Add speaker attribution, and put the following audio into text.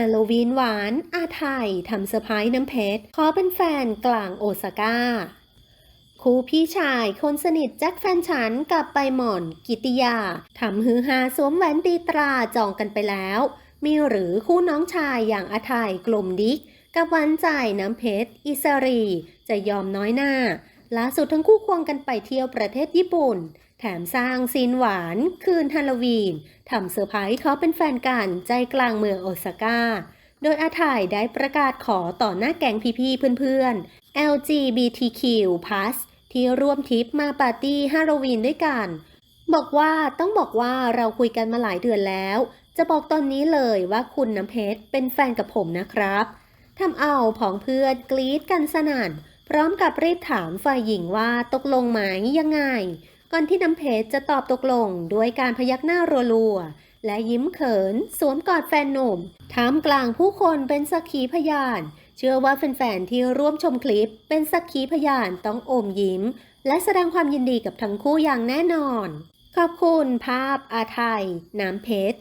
Speaker 1: ฮาโลวีนหวาน อาไทยทำเซอร์ไพรส์น้ำเพชร ขอเป็นแฟนกลางโอซาก้า คู่พี่ชายคนสนิทแจ็คแฟนฉันกับใบหม่อนกิติยาทำฮือฮาสวมแหวนตีตราจองกันไปแล้ว มีหรือคู่น้องชายอย่างอาไทยกลมดิกกับหวันใจน้ำเพชร อิสรี จะยอมน้อยหน้าล่าสุดทั้งคู่ควงกันไปเที่ยวประเทศญี่ปุ่น แถมสร้างซีนหวานคืนฮาโลวีนทำเซอร์ไพรส์เขาเป็นแฟนกันใจกลางเมืองโอซาก้า โดยอาถ่ายได้ประกาศขอต่อหน้าแก๊งพี่ๆเพื่อนๆ LGBTQ+ ที่ร่วมทริปมาปาร์ตี้ฮาโลวีนด้วยกัน บอกว่าต้องบอกว่าเราคุยกันมาหลายเดือนแล้ว จะบอกตอนนี้เลยว่าคุณน้ำเพชรเป็นแฟนกับผมนะครับทำเอาผองเพื่อนกรี๊ดกันสนั่น พร้อมกับรีบถามฝ่ายหญิงว่าตกลงไหมยังไง ก่อนที่น้ำเพชรจะตอบตกลงด้วยการพยักหน้ารัวๆและยิ้มเขินสวมกอดแฟนหนุ่มท่ามกลางผู้คนเป็นสักขีพยาน เชื่อว่าแฟนๆที่ร่วมชมคลิปเป็นสักขีพยานต้องอมยิ้ม และแสดงความยินดีกับทั้งคู่อย่างแน่นอน ขอบคุณภาพอาไทย น้ำเพชร